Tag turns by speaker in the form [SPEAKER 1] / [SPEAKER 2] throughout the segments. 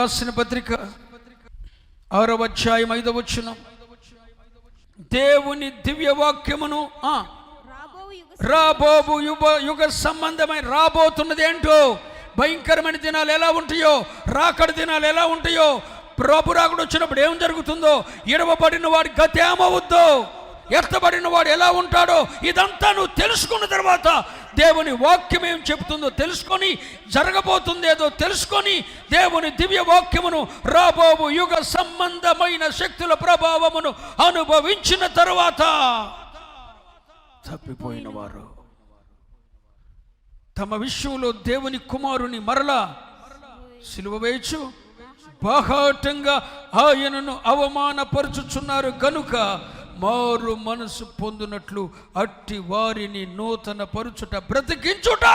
[SPEAKER 1] రాసిన పత్రిక ఆరవ అధ్యాయం ఐదవ వచనం. దేవుని దివ్య వాక్యమును ఆ,
[SPEAKER 2] రాబో యుగ
[SPEAKER 1] రాబోబు యుగ యుగ సంబంధమైన రాబోతున్నది ఏంటో? భయంకరమైన దినాలు ఎలా ఉంటాయో? రాకడ దినాలు ఎలా ఉంటాయో? ప్రభు రాకుడు వచ్చినప్పుడు ఏం జరుగుతుందో? ఇడవబడిన వాడి గతి ఏమవుద్దో? ఎత్తబడిన వాడు ఎలా ఉంటాడో ఇదంతా నువ్వు తెలుసుకున్న తర్వాత దేవుని వాక్యం ఏం చెబుతుందో తెలుసుకొని జరగబోతుంది ఏదో తెలుసుకొని దేవుని దివ్య వాక్యమును రాబోబు యుగ సంబంధమైన శక్తుల ప్రభావమును అనుభవించిన తర్వాత తప్పిపోయిన వారు. తమ విషయంలో దేవుని కుమారుని మరలా సిలువ వేయచ్చు. బాహాటంగా ఆయనను అవమానపరుచుచున్నారు. కనుక మారు మనసు పొందినట్లు అట్టి వారిని నూతన పరుచుట బ్రతికించుట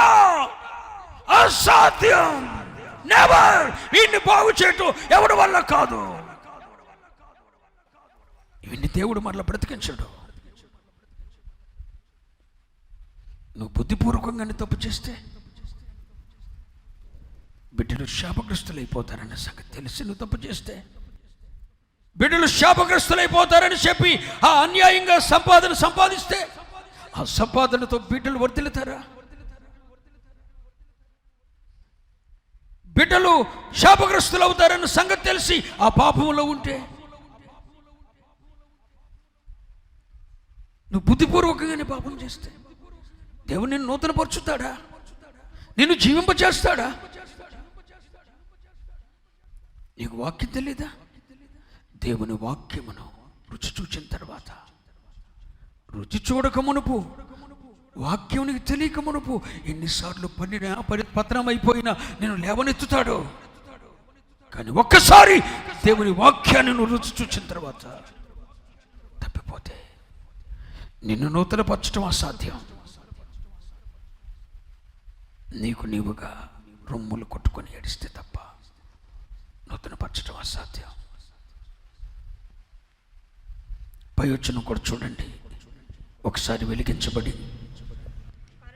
[SPEAKER 1] అసాధ్యం. నెవర్ వీడిని బాగు చేయటం ఎవరి వల్ల కాదు. వీడిని దేవుడు మరలా బ్రతికించడు. నువ్వు బుద్ధిపూర్వకంగానే తప్పు చేస్తే బిడ్డలు శాపగ్రస్తులైపోతారన్న సంగతి తెలిసి నువ్వు తప్పు చేస్తే బిడ్డలు శాపగ్రస్తులైపోతారని చెప్పి ఆ అన్యాయంగా సంపాదన సంపాదిస్తే ఆ సంపాదనతో బిడ్డలు వర్తిల్లుతారా బిడ్డలు శాపగ్రస్తులు అవుతారన్న సంగతి తెలిసి ఆ పాపంలో ఉంటే నువ్వు బుద్ధిపూర్వకంగానే పాపం చేస్తే. దేవుడు నిన్ను నూతనపరుచుతాడా? నిన్ను జీవింపచేస్తాడా? నీకు వాక్యం తెలీదా? దేవుని వాక్యమును రుచి చూచిన తర్వాత రుచి చూడక మునుపు వాక్యం తెలియక మునుపు ఎన్నిసార్లు పన్నిన పరి పతనం అయిపోయినా నేను లేవనెత్తుతాడు. కానీ ఒక్కసారి దేవుని వాక్యాన్ని నువ్వు రుచి చూచిన తర్వాత తప్పిపోతే నిన్ను నూతనపరచడం అసాధ్యం. నీకు నీవుగా రొమ్ములు కొట్టుకొని ఏడిస్తే తప్ప నూతనపరచడం అసాధ్యం. పై వచ్చిన కూడా చూడండి. ఒకసారి వెలిగించబడి.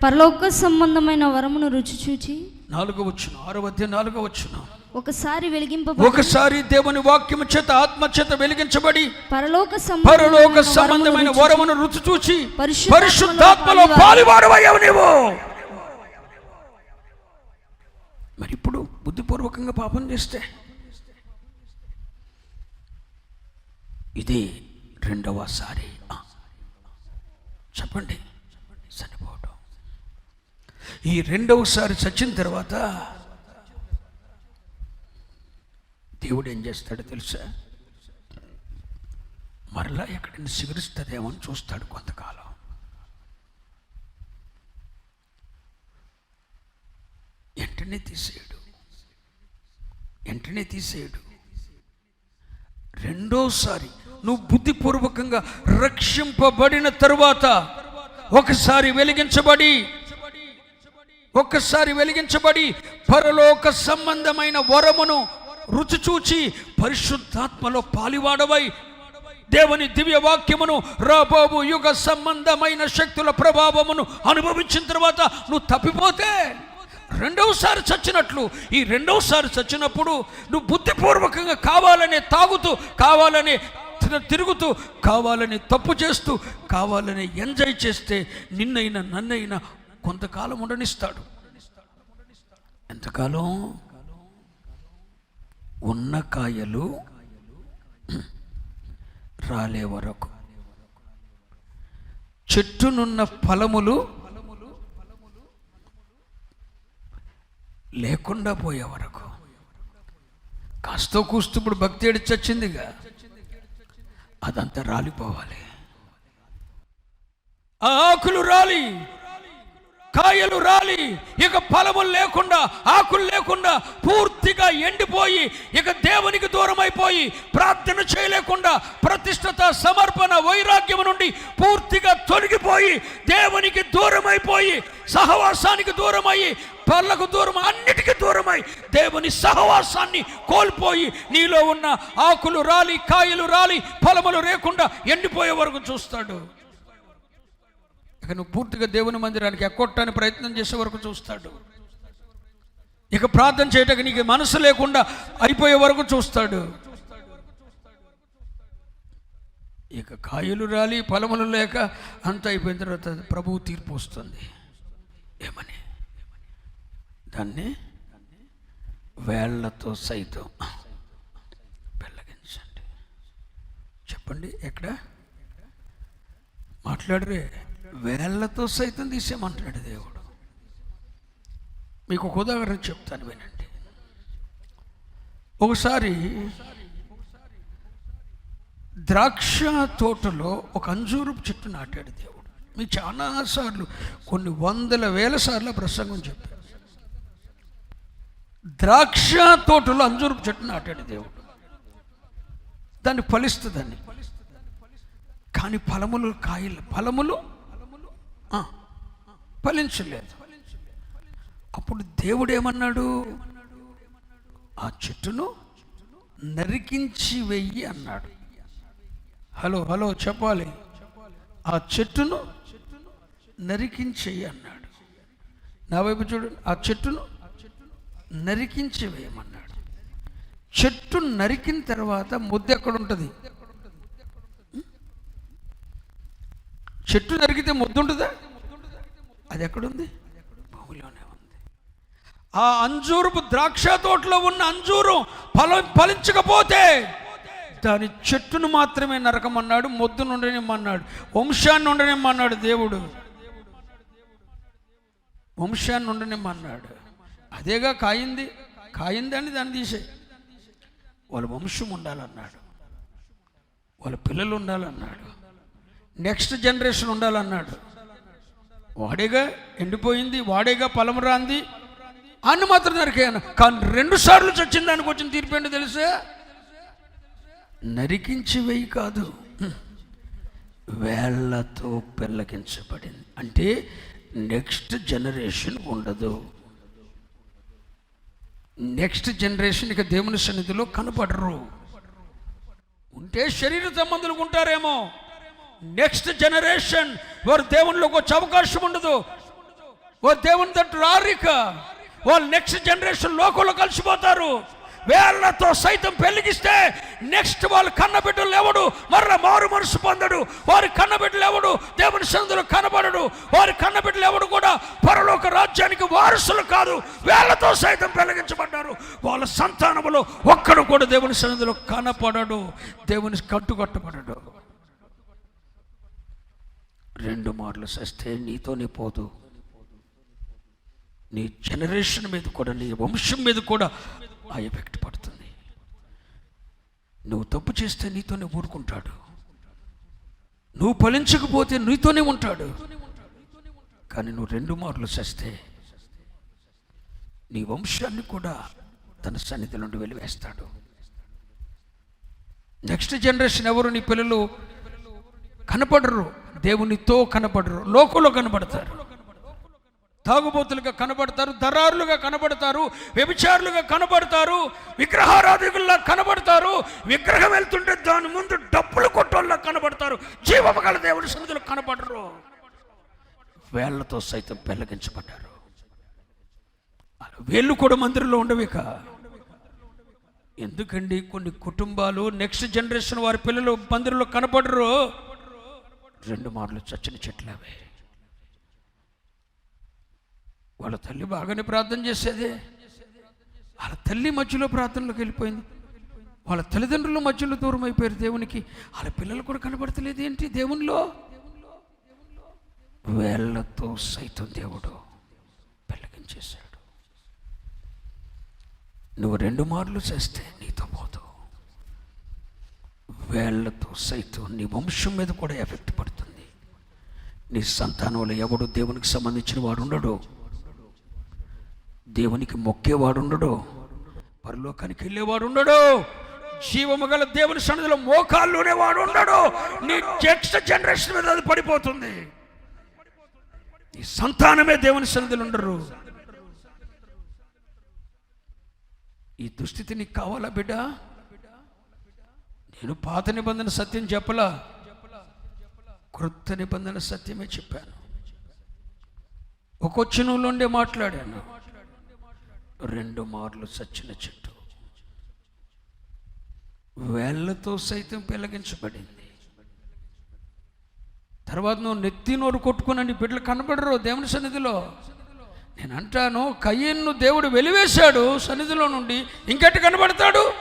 [SPEAKER 2] పరలోక సంబంధమైన వరమును రుచి చూచి
[SPEAKER 1] నాలుగో వచ్చును ఆరో అధ్యాయం నాలుగో వచ్చును
[SPEAKER 2] ఒకసారి వెలిగింప
[SPEAKER 1] ఒకసారి దేవుని వాక్యము చేత ఆత్మ చేత వెలిగించబడి
[SPEAKER 2] పరలోక
[SPEAKER 1] పరలోక
[SPEAKER 2] సంబంధమైన వరమును
[SPEAKER 1] రుచి చూచి
[SPEAKER 2] పరిశుద్ధాత్మలో పాలివాడు.
[SPEAKER 1] పాలివాడవయ్యావు నీవు. మరి ఇప్పుడు బుద్ధిపూర్వకంగా పాపం చేస్తే ఇది రెండవసారి. చెప్పండి. చనిపోవటం ఈ రెండవసారి చచ్చిన తర్వాత దేవుడు ఏం చేస్తాడో తెలుసా? మరలా ఎక్కడిని సిగురిస్తుందేమో అని చూస్తాడు కొంతకాలం. వెంటనే తీసేయడు. వెంటనే తీసేయడు. రెండోసారి నువ్వు బుద్ధిపూర్వకంగా రక్షింపబడిన తరువాత ఒకసారి వెలిగించబడి ఒక్కసారి వెలిగించబడి పరలోక సంబంధమైన వరమును రుచి చూచి పరిశుద్ధాత్మలో పాలివాడవై దేవుని దివ్య వాక్యమును రాబోబు యుగ సంబంధమైన శక్తుల ప్రభావమును అనుభవించిన తర్వాత నువ్వు తప్పిపోతే రెండవసారి చచ్చినట్లు. ఈ రెండవసారి చచ్చినప్పుడు నువ్వు బుద్ధిపూర్వకంగా కావాలనే తాగుతూ కావాలనే తి- తిరుగుతూ కావాలని తప్పు చేస్తూ కావాలని ఎంజాయ్ చేస్తే నిన్నైనా నన్నైనా కొంతకాలం ఉండనిస్తాడు. ఎంతకాలం? ఉన్న కాయలు రాలే వరకు. చెట్టునున్న ఫలములు లేకుండా పోయే వరకు. కాస్త కూస్తూ ఇప్పుడు భక్తి ఏడిచొచ్చిందిగా అదంతా రాలిపోవాలి. ఆ ఆకులు రాలి. కాయలు రాలి. ఇక ఫలము లేకుండా ఆకులు లేకుండా పూర్తిగా ఎండిపోయి ఇక దేవునికి దూరం అయిపోయి ప్రార్థన చేయలేకుండా ప్రతిష్టత సమర్పణ వైరాగ్యం నుండి పూర్తిగా తొలగిపోయి దేవునికి దూరం అయిపోయి సహవాసానికి దూరం అయ్యి పర్లకు దూరం అన్నిటికీ దూరమై దేవుని సహవాసాన్ని కోల్పోయి నీలో ఉన్న ఆకులు రాలి కాయలు రాలి ఫలములు లేకుండా ఎండిపోయే వరకు చూస్తాడు. ఇక నువ్వు పూర్తిగా దేవుని మందిరానికి ఎక్కొట్టని ప్రయత్నం చేసే వరకు చూస్తాడు. ఇక ప్రార్థన చేయటానికి నీకు మనసు లేకుండా అయిపోయే వరకు చూస్తాడు. ఇక కాయలు రాలి ఫలములు లేక అంత అయిపోయిన తర్వాత ప్రభువు తీర్పు వస్తుంది. ఏమని? దాన్ని వేళ్ళతో సైతం పెళ్ళగించండి చెప్పండి ఎక్కడ? మాట్లాడరే. వేళ్ళతో సైతం తీసేయమంటున్నాడు దేవుడు. మీకు ఒక ఉదాహరణ చెప్తాను వినండి. ఒకసారి ద్రాక్ష తోటలో ఒక అంజూరపు చెట్టు నాటాడు దేవుడు. మీకు చాలాసార్లు కొన్ని వందల వేల సార్లు ప్రసంగం చెప్పాడు ద్రాక్ష తోటలో అంజూరపు చెట్టు నాటాడు దేవుడు. దాన్ని ఫలిస్తుందని కానీ ఫలములు కాయలు ఫలములు ఫలించలేదు. అప్పుడు దేవుడు ఏమన్నాడు ఆ చెట్టును నరికించి వెయ్యి అన్నాడు. హలో హలో చెప్పాలి. ఆ చెట్టును నరికించేయి అన్నాడు. నా వైపు చూడండి. ఆ చెట్టును నరికించి వేయమన్నాడు. చెట్టు నరికిన తర్వాత ముద్ద ఎక్కడ ఉంటుంది చెట్టు నరికితే ముద్దుంటుందా? అది ఎక్కడుంది భూమిలోనే ఉంది. ఆ అంజూరపు ద్రాక్ష తోటలో ఉన్న అంజూరం ఫలం ఫలించకపోతే దాని చెట్టును మాత్రమే నరకమన్నాడు మొద్దును ఉండనిమ్మన్నాడు వంశాన్ని ఉండనిమ్మన్నాడు దేవుడు. వంశాన్ని ఉండనిమ్మన్నాడు అదేగా కాయింది? కాయింది అని దాన్ని తీసే వాళ్ళ వంశం ఉండాలన్నాడు. వాళ్ళ పిల్లలు ఉండాలన్నాడు. Next generation ఉండాలన్నాడు. వాడేగా ఎండిపోయింది వాడేగా పొలం రాంది అని మాత్రం నరికాను కానీ రెండు సార్లు చచ్చిన దానికి వచ్చిన తీర్పు ఏంటో తెలుసా? నరికించి వెయ్యి కాదు. వేళ్ళతో పెళ్ళకించబడింది అంటే నెక్స్ట్ జనరేషన్ ఉండదు. నెక్స్ట్ జనరేషన్ ఇక దేవుని సన్నిధిలో కనపడరు. ఉంటే శరీర సంబంధులు ఉంటారేమో. నెక్స్ట్ జనరేషన్ వారు దేవునిలోకి వచ్చే అవకాశం ఉండదు. వారు దేవుని తట్టు రారిక. వాళ్ళు నెక్స్ట్ జనరేషన్ లోకంలో కలిసిపోతారు. వేళ్ళతో సైతం పెళ్ళిగిస్తే నెక్స్ట్ వాళ్ళు కన్నబిడ్డలు ఎవడు? మరల మారు మనసు పొందడు. వారి కన్నబిడ్డలు ఎవడు? దేవుని సందులు కనబడడు. వారి కన్నబిడ్డలు ఎవడు కూడా పరలోక రాజ్యానికి వారసులు కాదు. వేళ్ళతో సైతం పెళ్ళిగించబడ్డారు. వాళ్ళ సంతానములో ఒక్కడు కూడా దేవుని సన్నిధిలో కనపడడు. దేవుని కట్టుకట్టబడడు. రెండు మార్లు సస్తే నీతోనే పోదు. నీ జనరేషన్ మీద కూడా నీ వంశం మీద కూడా ఆ ఎఫెక్ట్ పడుతుంది. నువ్వు తప్పు చేస్తే నీతోనే ఊరుకుంటాడు. నువ్వు ఫలించకపోతే నీతోనే ఉంటాడు. కానీ నువ్వు రెండు మార్లు చేస్తే నీ వంశాన్ని కూడా తన సన్నిధి నుండి వెలివేస్తాడు. నెక్స్ట్ జనరేషన్ ఎవరు? నీ పిల్లలు కనపడరు. దేవునితో కనపడరు. లోకంలో కనపడతారు. తాగుబోతులుగా కనబడతారు దరారులుగా కనబడతారు వ్యభిచారులుగా కనబడతారు విగ్రహారాధికుల్లా కనబడతారు విగ్రహం వెళ్తుంటే దాని ముందు డబ్బులు కొట్టోళ్ళ కనబడతారు జీవమగల దేవుడి సన్నిధిలో కనబడరు వేళ్ళతో సైతం పెళ్ళగించబడ్డారు వేళ్ళు కూడా మందిరంలో ఉండవిక ఎందుకండి? కొన్ని కుటుంబాలు నెక్స్ట్ జనరేషన్ వారి పిల్లలు మందిరంలో కనపడరు. రెండు మార్లు చచ్చిన చెట్లవే. వాళ్ళ తల్లి బాగానే ప్రార్థన చేసేదే. వాళ్ళ తల్లి మధ్యలో ప్రార్థనలోకి వెళ్ళిపోయింది. వాళ్ళ తల్లిదండ్రుల మధ్యలో దూరం అయిపోయారు దేవునికి. వాళ్ళ పిల్లలు కూడా కనబడతలేదు ఏంటి దేవునిలో? వేళ్ళతో సైతం దేవుడు పెళ్ళగించేశాడు. నువ్వు రెండు మార్లు చేస్తే నీతో పోతావు వేళ్ళతో సైతం నీ వంశం మీద కూడా ఎఫెక్ట్ పడుతుంది. నీ సంతానంలో ఎవడు దేవునికి సంబంధించిన వాడు ఉండడు. దేవునికి మొక్కేవాడు ఉండడు. పరలోకానికి వెళ్ళేవాడు ఉండడు. జీవము గల దేవుని సన్నిధిలో మోకాల్లోనే వాడు ఉండడు. నీ నెక్స్ట్ జనరేషన్ మీద అది పడిపోతుంది. నీ సంతానమే దేవుని సన్నిధిలో ఉండరు. ఈ దుస్థితి నీకు కావాలా బిడ్డ? నేను పాత నిబంధన సత్యం చెప్పలా? క్రొత్త నిబంధన సత్యమే చెప్పాను. ఒక మాట్లాడాను. రెండు మార్లు సచ్చిన చెట్టు. వేళ్ళతో సైతం పిలగించబడింది. తర్వాత నువ్వు నెత్తి నోరు కొట్టుకుని బిడ్డలు కనబడరు దేవుని సన్నిధిలో. నేను అంటాను కయ్యన్ను దేవుడు వెలివేశాడు సన్నిధిలో నుండి ఇంకెట్టి కనబడతాడు?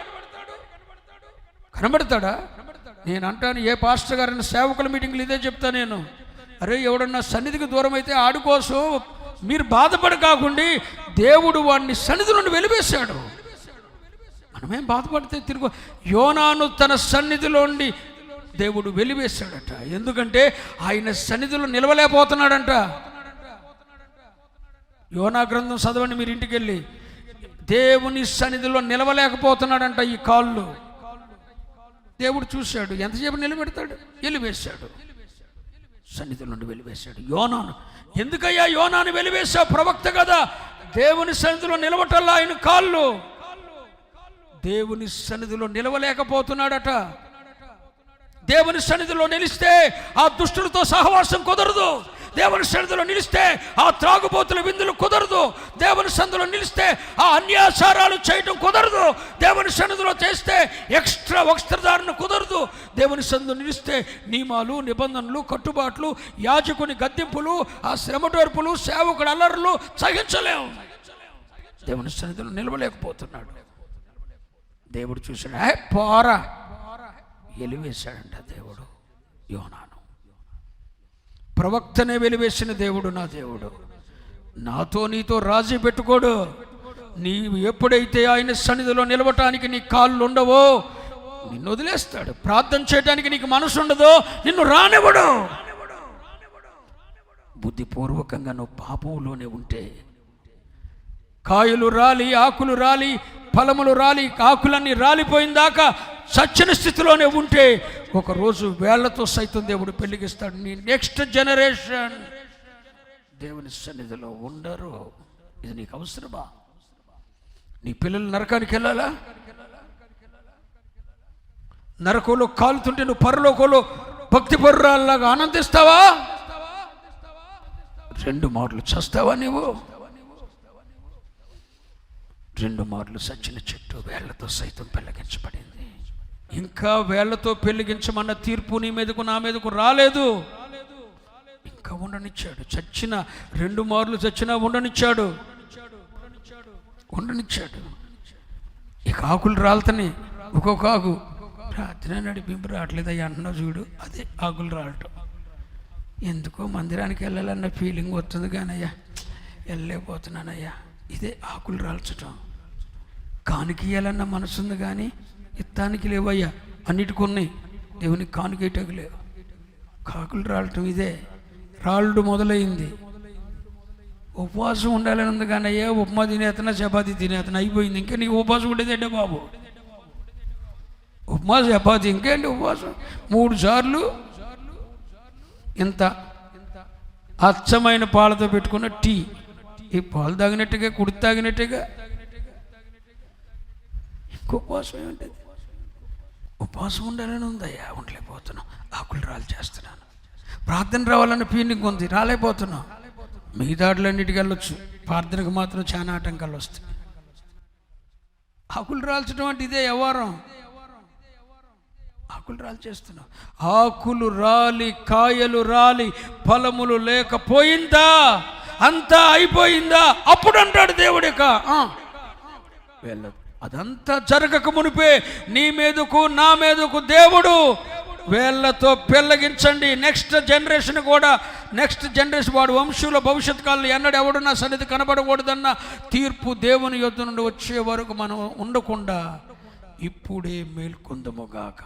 [SPEAKER 1] కనబడతాడా? నేను అంటాను ఏ పాస్టర్ గారైనా సేవకుల మీటింగ్లు ఇదే చెప్తా నేను. అరే ఎవడన్నా సన్నిధికి దూరం అయితే ఆడుకోసం. మీరు బాధపడ కాకుండా దేవుడు వాడిని సన్నిధి నుండి వెలివేశాడు. మనమేం బాధపడితే తిరుగు యోనాను తన సన్నిధిలోండి దేవుడు వెలివేశాడట. ఎందుకంటే ఆయన సన్నిధిలో నిలవలేకపోతున్నాడంట. యోనా గ్రంథం చదవండి మీరు ఇంటికి వెళ్ళి దేవుని సన్నిధిలో నిలవలేకపోతున్నాడంట ఈ కాళ్ళు. దేవుడు చూశాడు. ఎంతసేపు నిలబెడతాడు? వెలివేశాడు. సన్నిధి నుండి వెలివేశాడు. యోనాను. ఎందుకయ్యా యోనాను వెలివేశావు? ప్రవక్త కదా. దేవుని సన్నిధిలో నిలబటల్లా ఆయన కాళ్ళు. దేవుని సన్నిధిలో నిలవలేకపోతున్నాడట. దేవుని సన్నిధిలో నిలిస్తే ఆ దుష్టులతో సహవాసం కుదరదు. దేవుని సన్నిధిలో నిలిస్తే ఆ త్రాగుబోతుల విందులు కుదరదు. దేవుని సన్నిధిలో నిలిస్తే ఆ అన్యాసారాలు చేయటం కుదరదు. దేవుని సన్నిధిలో చేస్తే ఎక్స్ట్రా వస్త్రధారణ కుదరదు. దేవుని సన్నిధిలో నిలిస్తే నియమాలు నిబంధనలు కట్టుబాట్లు యాజకుని గద్దెంపులు ఆ శ్రమటోర్పులు సేవకుడు అల్లర్లు సహించలేము దేవుని సన్నిధిలో నిలవలేకపోతున్నాడు. దేవుడు చూశాడు "ఏ, పోరా. ఎలివేశాడంట దేవుడు యోనాను. ప్రవక్తనే వెలివేసిన దేవుడు నా దేవుడు. నాతో నీతో రాజీ పెట్టుకోడు. నీవు ఎప్పుడైతే ఆయన సన్నిధిలో నిలవటానికి నీ కాళ్ళు ఉండవో నిన్ను వదిలేస్తాడు. ప్రార్థన చేయడానికి నీకు మనసు ఉండదో నిన్ను రానివ్వడు. బుద్ధిపూర్వకంగా నువ్వు పాపంలోనే ఉంటే కాయలు రాలి ఆకులు రాలి ఫలములు రాలి ఆకులన్నీ రాలిపోయిందాకా సచ్చిన స్థితిలోనే ఉంటే ఒకరోజు వేళ్ళతో సైతం దేవుడు పెళ్ళిగిస్తాడు. నీ నెక్స్ట్ జనరేషన్ దేవుని సన్నిధిలో ఉండరు. ఇది నీకు అవసరమా? నీ పిల్లలు నరకానికి వెళ్ళాలా? నరకంలో కాలుతుంటే నువ్వు పరలోకంలో భక్తి పరురాల్లాగా ఆనందిస్తావా? రెండు మార్లు చస్తావా నీవు? రెండు మార్లు సచ్చిన చెట్టు వేళ్ళతో సైతం పెళ్ళగించబడింది ఇంకా వేళ్ళతో పెళ్ళిగించమన్న తీర్పు నీ మీదకు నా మీదకు రాలేదు. ఇంకా ఉండనిచ్చాడు. చచ్చిన రెండు మార్లు చచ్చినా ఉండనిచ్చాడు. ఉండనిచ్చాడు. ఇక ఆకులు రాలుతని. ఒక్కొక్క ఆకు. ప్రార్థన నడిపింపు రావట్లేదయ్యా అంటున్నావు చూడు. అదే ఆకులు రావటం. ఎందుకో మందిరానికి వెళ్ళాలన్న ఫీలింగ్ వస్తుంది కానయ్యా వెళ్ళలేకపోతున్నానయ్యా. ఇదే ఆకులు రాల్చటం. కానుక మనసుంది మనసు ఉంది కానీ ఇత్తానికి లేవయ్యా. అన్నిటికి ఉన్నాయి దేవునికి కానుకేటకు లేవు. కాకులు రాలటం ఇదే. రాళ్ళు మొదలైంది. ఉపవాసం ఉండాలని ఉంది కానీ అయ్యా ఉప్మా తినేతనా చపాతి తినేతనా అయిపోయింది. ఇంకా నీకు ఉపవాసం ఉండేదంటే బాబు? ఉప్మా చపాతి ఇంకేంటి ఉపవాసం? మూడు సార్లు ఇంత అచ్చమైన పాలతో పెట్టుకున్న టీ. ఈ పాలు తాగినట్టుగా కుడి తాగినట్టుగా. ఇంకో ఉపవాసం ఏంటది ఉపవాసం ఉండాలని ఉందయ్యా ఉండలేకపోతున్నాం. ఆకులు రాలు చేస్తున్నాను. ప్రార్థన రావాలని ఫీలింగ్ ఉంది రాలేకపోతున్నాం. మీ వెళ్ళొచ్చు. ప్రార్థనకు మాత్రం చాలా ఆటంకాలు వస్తాయి. ఆకులు రాల్చడం అంటే ఇదే వ్యవహారం. ఆకులు రాలి చేస్తున్నాం. ఆకులు రాలి కాయలు రాలి ఫలములు లేకపోయిందా? అంతా అయిపోయిందా? అప్పుడు అంటాడు దేవుడిక వెళ్ళదు అదంతా జరగక మునిపే నీ మీదకు నా మీదకు దేవుడు వేళ్ళతో పెళ్ళగించండి. నెక్స్ట్ జనరేషన్ కూడా నెక్స్ట్ జనరేషన్ వాడు వంశుల భవిష్యత్ కాలంలో ఎన్నడూ ఎవడున్నా సన్నిధి కనబడకూడదన్న తీర్పు దేవుని యొద్ నుండి వచ్చే వరకు మనం ఉండకుండా ఇప్పుడే మేల్కొందముగాక.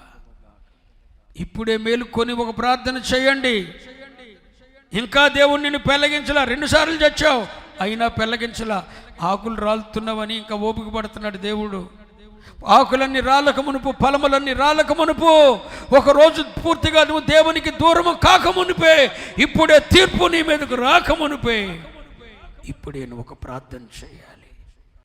[SPEAKER 1] ఇప్పుడే మేలుకొని ఒక ప్రార్థన చేయండి. ఇంకా దేవుణ్ణి నిన్ను పెళ్ళగించలా. రెండుసార్లు చచ్చావు. అయినా పెళ్ళగించలా. ఆకులు రాలుతున్నవని ఇంకా ఓపిక పడుతున్నాడు దేవుడు. ఆకులన్నీ రాళ్ళక మునుపు ఫలములన్నీ రాళ్ళక మునుపు. ఒకరోజు పూర్తిగా నువ్వు దేవునికి దూరము కాక మునిపే. ఇప్పుడే తీర్పు నీ మీదకు రాక మునిపే. ఇప్పుడే నువ్వు ఒక ప్రార్థన చేయాలి.